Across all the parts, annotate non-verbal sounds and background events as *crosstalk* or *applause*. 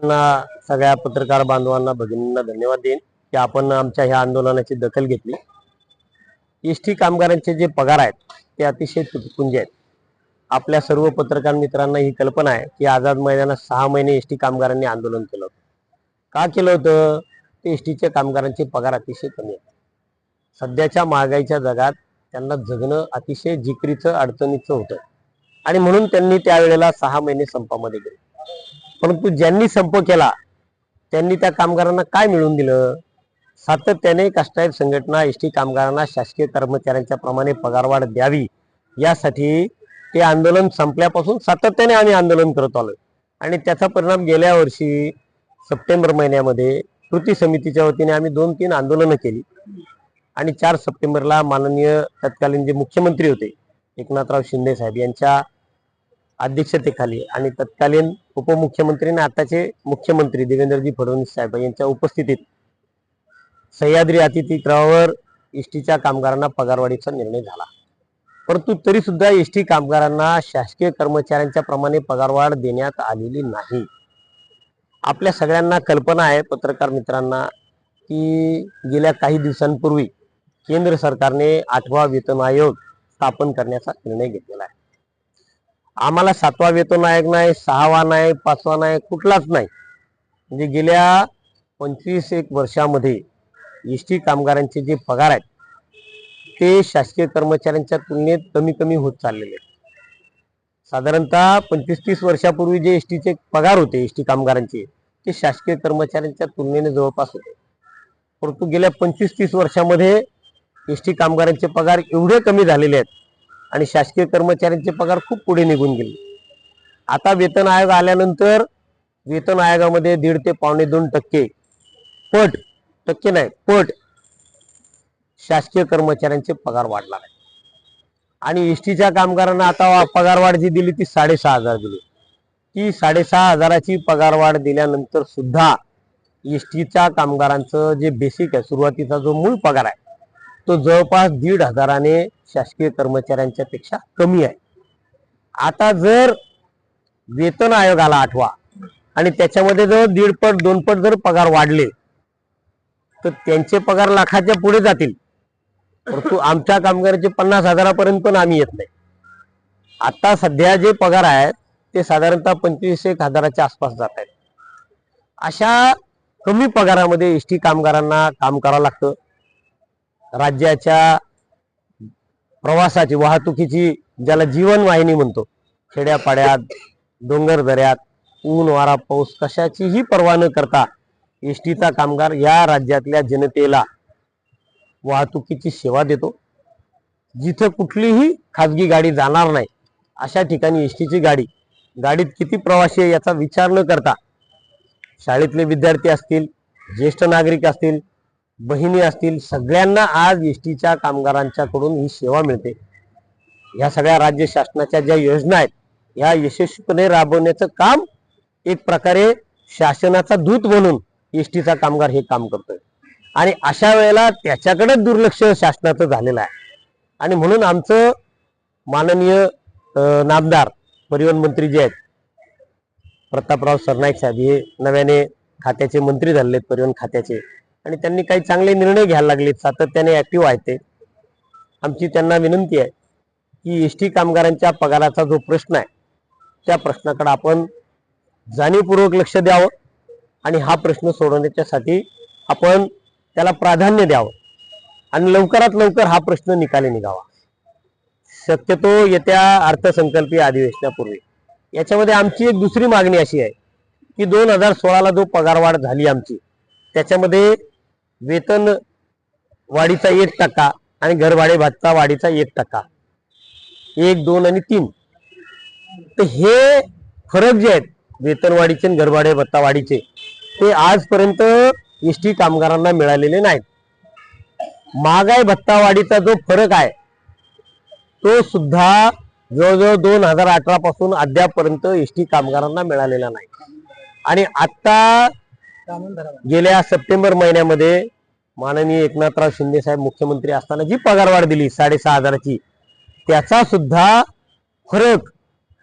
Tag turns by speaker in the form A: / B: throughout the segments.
A: त्यांना सगळ्या पत्रकार बांधवांना भगिनींना धन्यवाद देईन की आपण आमच्या ह्या आंदोलनाची दखल घेतली. एस टी कामगारांचे जे पगार आहेत ते अतिशय तुटपुंजे आहेत. आपल्या सर्व पत्रकार मित्रांना ही कल्पना आहे की आझाद मैदानात सहा महिने एस टी कामगारांनी आंदोलन केलं होतं. का केलं होतं? ते एस टीच्या कामगारांचे पगार अतिशय कमी आहेत. सध्याच्या महागाईच्या जगात त्यांना जगणं अतिशय जिकरीचं अडचणीचं होतं. आणि म्हणून त्यांनी त्यावेळेला सहा महिने संपामध्ये गेले. परंतु ज्यांनी संप केला त्यांनी त्या कामगारांना काय मिळवून दिलं? सातत्याने कष्टाळी संघटना एस टी कामगारांना शासकीय कर्मचाऱ्यांच्या प्रमाणे पगारवाढ द्यावी. यासाठी ते आंदोलन संपल्यापासून सातत्याने आम्ही आंदोलन करत आलो आणि त्याचा परिणाम गेल्या वर्षी सप्टेंबर महिन्यामध्ये कृती समितीच्या वतीने आम्ही दोन तीन आंदोलनं केली. आणि चार सप्टेंबरला माननीय तत्कालीन जे मुख्यमंत्री होते एकनाथराव शिंदे साहेब यांच्या अध्यक्षतेखाली आणि तत्कालीन उपमुख्यमंत्री आणि आताचे मुख्यमंत्री देवेंद्रजी फडणवीस साहेब यांच्या उपस्थितीत सह्याद्री अतिथीगृहावर एसटीच्या कामगारांना पगारवाढीचा निर्णय झाला. परंतु तरी सुद्धा एसटी कामगारांना शासकीय कर्मचाऱ्यांच्या प्रमाणे पगारवाढ देण्यात आलेली नाही. आपल्या सगळ्यांना कल्पना आहे पत्रकार मित्रांना की गेल्या काही दिवसांपूर्वी केंद्र सरकारने आठवा वेतन आयोग स्थापन करण्याचा निर्णय घेतलेला आहे. आम्हाला सातवा वेतन आयोग नाही सहावा नाही पाचवा नाही कुठलाच नाही. म्हणजे गेल्या पंचवीस एक वर्षामध्ये एस टी कामगारांचे जे पगार आहेत ते शासकीय कर्मचाऱ्यांच्या तुलनेत कमी कमी होत चाललेले आहेत. साधारणतः पंचवीस तीस वर्षापूर्वी जे एस टीचे पगार होते एस टी कामगारांचे ते शासकीय कर्मचाऱ्यांच्या तुलनेने जवळपास होते. परंतु गेल्या पंचवीस तीस वर्षामध्ये एस टी कामगारांचे पगार एवढे कमी झालेले आहेत आणि शासकीय कर्मचाऱ्यांचे पगार खूप पुढे निघून गेले. आता वेतन आयोग आल्यानंतर वेतन आयोगामध्ये दीड ते पावणे दोन टक्के पट टक्के नाही पट शासकीय कर्मचाऱ्यांचे पगार वाढणार आहे. आणि एस टीच्या कामगारांना आता पगारवाढ जी दिली ती साडेसहा हजार दिली. ती साडेसहा हजाराची पगारवाढ दिल्यानंतर सुद्धा एस टीच्या कामगारांचं जे बेसिक आहे सुरुवातीचा जो मूळ पगार आहे तो जवळपास दीड हजाराने शासकीय कर्मचाऱ्यांच्या पेक्षा कमी आहे. आता जर वेतन आयोग आला आठवा आणि त्याच्यामध्ये जर दीड पट दोन पट जर पगार वाढले तर त्यांचे पगार लाखाच्या पुढे जातील. परंतु आमच्या कामगाराचे पन्नास हजारापर्यंत पण आम्ही येत नाही. आता सध्या जे पगार आहेत ते साधारणतः पंचवीस एक हजाराच्या आसपास जात आहेत. अशा कमी पगारामध्ये एस टी कामगारांना काम करावं लागतं. राज्याच्या प्रवासाची वाहतुकीची ज्याला जीवनवाहिनी म्हणतो खेड्यापाड्यात डोंगर दऱ्यात ऊन वारा पाऊस कशाचीही पर्वा न करता एस टीचा कामगार या राज्यातल्या जनतेला वाहतुकीची सेवा देतो. जिथं कुठलीही खाजगी गाडी जाणार नाही अशा ठिकाणी एस टीची गाडी गाडीत किती प्रवासी आहे याचा विचार न करता शाळेतले विद्यार्थी असतील ज्येष्ठ नागरिक असतील बहिणी असतील सगळ्यांना आज एस टीच्या कामगारांच्याकडून ही सेवा मिळते. या सगळ्या राज्य शासनाच्या ज्या योजना आहेत या यशस्वीपणे राबवण्याचं काम एक प्रकारे शासनाचा दूत म्हणून एस टीचा कामगार हे काम करतोय. आणि अशा वेळेला त्याच्याकडे दुर्लक्ष शासनाचं झालेलं आहे. आणि म्हणून आमचं माननीय नामदार परिवहन मंत्री जे आहेत प्रतापराव सरनाईक साहेब हे नव्याने खात्याचे मंत्री झालेले आहेत परिवहन खात्याचे. आणि त्यांनी काही चांगले निर्णय घ्यायला लागले. सातत्याने ऍक्टिव्ह आहेत ते. आमची त्यांना विनंती आहे की एस टी कामगारांच्या पगाराचा जो प्रश्न आहे त्या प्रश्नाकडे आपण जाणीवपूर्वक लक्ष द्यावं आणि हा प्रश्न सोडवण्याच्यासाठी आपण त्याला प्राधान्य द्यावं आणि लवकरात लवकर हा प्रश्न निकाली निघावा. शक्यतो येत्या अर्थसंकल्पीय अधिवेशनापूर्वी. याच्यामध्ये आमची एक दुसरी मागणी अशी आहे की दोन हजार सोळाला जो पगारवाढ झाली आमची त्याच्यामध्ये वेतन वाढीचा एक टक्का आणि घरभाडे भत्ता वाढीचा एक टक्का. एक दोन आणि तीन. तर हे फरक जे आहेत वेतनवाढीचे आणि घरभाडे भत्ता वाढीचे ते आजपर्यंत एस टी कामगारांना मिळालेले नाहीत. महागाई भत्ता वाढीचा जो फरक आहे तो सुद्धा जवळजवळ दोन हजार अठरा पासून अद्यापर्यंत एस टी कामगारांना मिळालेला नाही. आणि आता गेल्या सप्टेंबर महिन्यामध्ये माननीय एकनाथराव शिंदे साहेब मुख्यमंत्री असताना जी पगारवाढ दिली साडेसहा हजाराची त्याचा सुद्धा फरक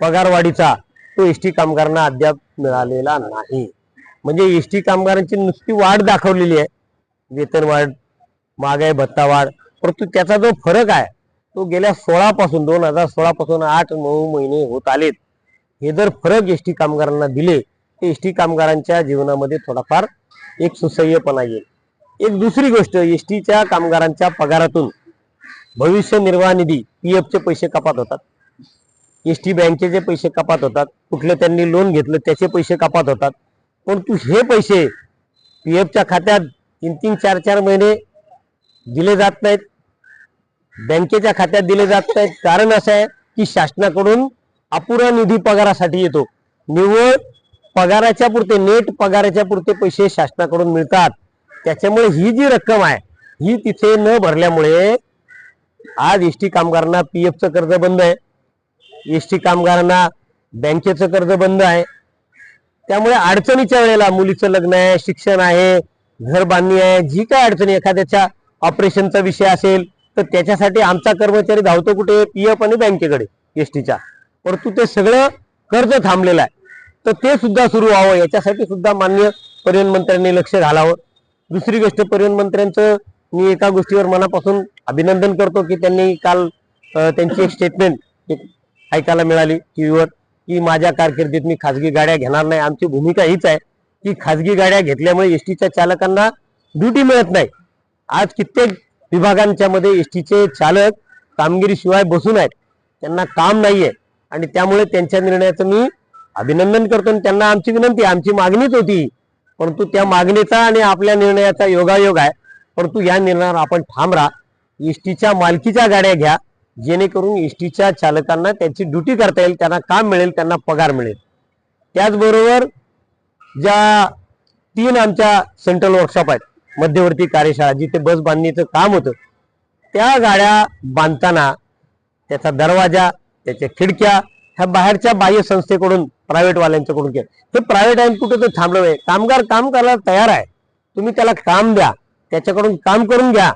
A: पगारवाढीचा तो एस टी कामगारांना अद्याप मिळालेला नाही. म्हणजे एस टी कामगारांची नुसती वाढ दाखवलेली आहे. वेतनवाढ महागाई भत्ता वाढ परंतु त्याचा जो फरक आहे तो गेल्या सोळा पासून दोन हजार सोळा पासून आठ नऊ महिने होत आलेत. हे जर फरक एस टी कामगारांना दिले एस टी कामगारांच्या जीवनामध्ये थोडाफार एक सुसह्यपणा येईल. एक दुसरी गोष्ट एस टीच्या कामगारांच्या पगारातून भविष्य निर्वाह निधी पी चे पैसे कपात होतात. एस टी बँकेचे पैसे कपात होतात कुठलं त्यांनी लोन घेतलं त्याचे पैसे कपात होतात. परंतु हे पैसे पी एफच्या खात्यात तीन तीन चार चार महिने दिले जात नाहीत. बँकेच्या खात्यात दिले जात नाहीत. कारण असं आहे की शासनाकडून अपुरा निधी पगारासाठी येतो. निव्वळ पगाराच्या पुरते नेट पगाराच्या पुरते पैसे शासनाकडून मिळतात. त्याच्यामुळे ही जी रक्कम आहे ही तिथे न भरल्यामुळे आज एस टी कामगारांना पी एफचं कर्ज बंद आहे. एस टी कामगारांना बँकेचं कर्ज बंद आहे. त्यामुळे अडचणीच्या वेळेला मुलीचं लग्न आहे शिक्षण आहे घर बांधणी आहे जी काय अडचणी एखाद्याच्या ऑपरेशनचा विषय असेल तर त्याच्यासाठी आमचा कर्मचारी धावतो कुठे? पी एफ आणि बँकेकडे एस टीच्या परंतु ते सगळं कर्ज थांबलेलं आहे. तर ते सुद्धा सुरू व्हावं याच्यासाठी सुद्धा मान्य परिवहन मंत्र्यांनी लक्ष घालावं. दुसरी गोष्ट परिवहन मंत्र्यांचं मी एका गोष्टीवर मनापासून अभिनंदन करतो की त्यांनी काल त्यांची एक स्टेटमेंट ऐकायला मिळाली टीव्हीवर की माझ्या कारकिर्दीत मी खाजगी गाड्या घेणार नाही. आमची भूमिका हीच आहे की खाजगी गाड्या घेतल्यामुळे एस टीच्या चालकांना ड्युटी मिळत नाही. आज कित्येक विभागांच्या मध्ये एस टीचे चालक कामगिरीशिवाय बसून आहेत. त्यांना काम नाहीये. आणि त्यामुळे त्यांच्या निर्णयाचं मी अभिनंदन करतो आणि त्यांना आमची विनंती आमची मागणीच होती. परंतु त्या मागणीचा आणि आपल्या निर्णयाचा योगायोग आहे. परंतु या निर्णयावर आपण ठाम राहा. एसटीच्या मालकीच्या गाड्या घ्या. जेणेकरून एसटीच्या चालकांना त्यांची ड्युटी करता येईल त्यांना काम मिळेल त्यांना पगार मिळेल. त्याचबरोबर ज्या तीन आमच्या सेंट्रल वर्कशॉप आहेत मध्यवर्ती कार्यशाळा जिथे बस बांधणीचं काम होतं त्या गाड्या बांधताना त्याचा दरवाजा त्याच्या खिडक्या ह्या बाहेरच्या बाह्य संस्थेकडून प्रायव्हेटवाल्यांच्याकडून केलं. हे प्रायव्हेट आहे कुठे तर थांबलं कामगार काम करायला तयार आहे. तुम्ही त्याला काम द्या. त्याच्याकडून काम करून घ्या.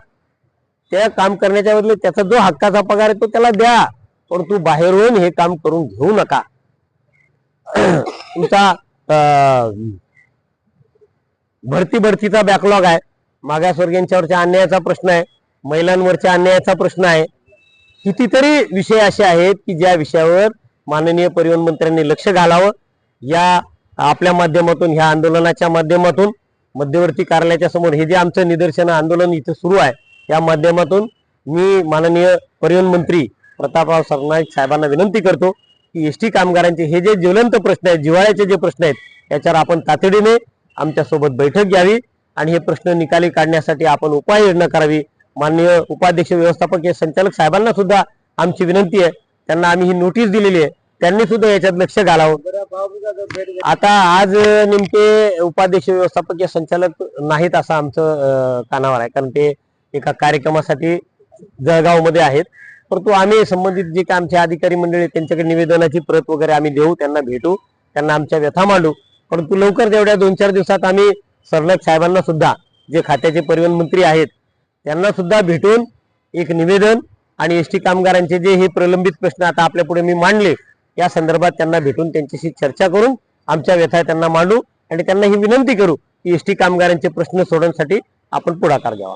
A: त्या काम करण्याच्या बदले त्याचा जो हक्काचा पगार आहे तो त्याला द्या. पण तू बाहेर बाहेरून हे काम करून घेऊ नका. *clears throat* तुमचा अं, भरती भरतीचा बॅकलॉग आहे मागासवर्गीयांच्यावरच्या अन्यायाचा प्रश्न आहे. महिलांवरच्या अन्यायाचा प्रश्न आहे. कितीतरी विषय असे आहेत की ज्या विषयावर माननीय परिवहन मंत्र्यांनी लक्ष घालावं. या आपल्या माध्यमातून ह्या आंदोलनाच्या माध्यमातून मध्यवर्ती कार्यालयाच्या समोर हे जे आमचं निदर्शन आंदोलन इथं सुरू आहे या माध्यमातून मी माननीय परिवहन मंत्री प्रतापराव सरनाईक साहेबांना विनंती करतो की एस टी कामगारांचे हे जे ज्वलंत प्रश्न आहेत जिव्हाळ्याचे जे प्रश्न आहेत याच्यावर आपण तातडीने आमच्यासोबत बैठक घ्यावी आणि हे प्रश्न निकाली काढण्यासाठी आपण उपाययोजना करावी. माननीय उपाध्यक्ष व्यवस्थापकीय संचालक साहेबांना सुद्धा आमची विनंती आहे. त्यांना आम्ही ही नोटीस दिलेली आहे. त्यांनी सुद्धा याच्यात लक्ष घालावं. आता आज नेमके उपाध्यक्ष व्यवस्थापकीय संचालक नाहीत असं आमचं कानावर आहे. कारण ते एका कार्यक्रमासाठी जळगावमध्ये आहेत. परंतु आम्ही संबंधित जे काय आमचे अधिकारी मंडळी आहेत, त्यांच्याकडे निवेदनाची प्रत वगैरे आम्ही देऊ त्यांना भेटू त्यांना आमच्या व्यथा मांडू. परंतु लवकर तेवढ्या दोन चार दिवसात आम्ही सरनाईक साहेबांना सुद्धा जे खात्याचे परिवहन मंत्री आहेत त्यांना सुद्धा भेटून एक निवेदन आणि एस टी कामगारांचे जे हे प्रलंबित प्रश्न आता आपल्यापुढे मी मांडले या संदर्भात त्यांना भेटून त्यांच्याशी चर्चा करून आमच्या व्यथा त्यांना मांडू आणि त्यांना ही विनंती करू की एस टी कामगारांचे प्रश्न सोडवण्यासाठी आपण पुढाकार घ्यावा.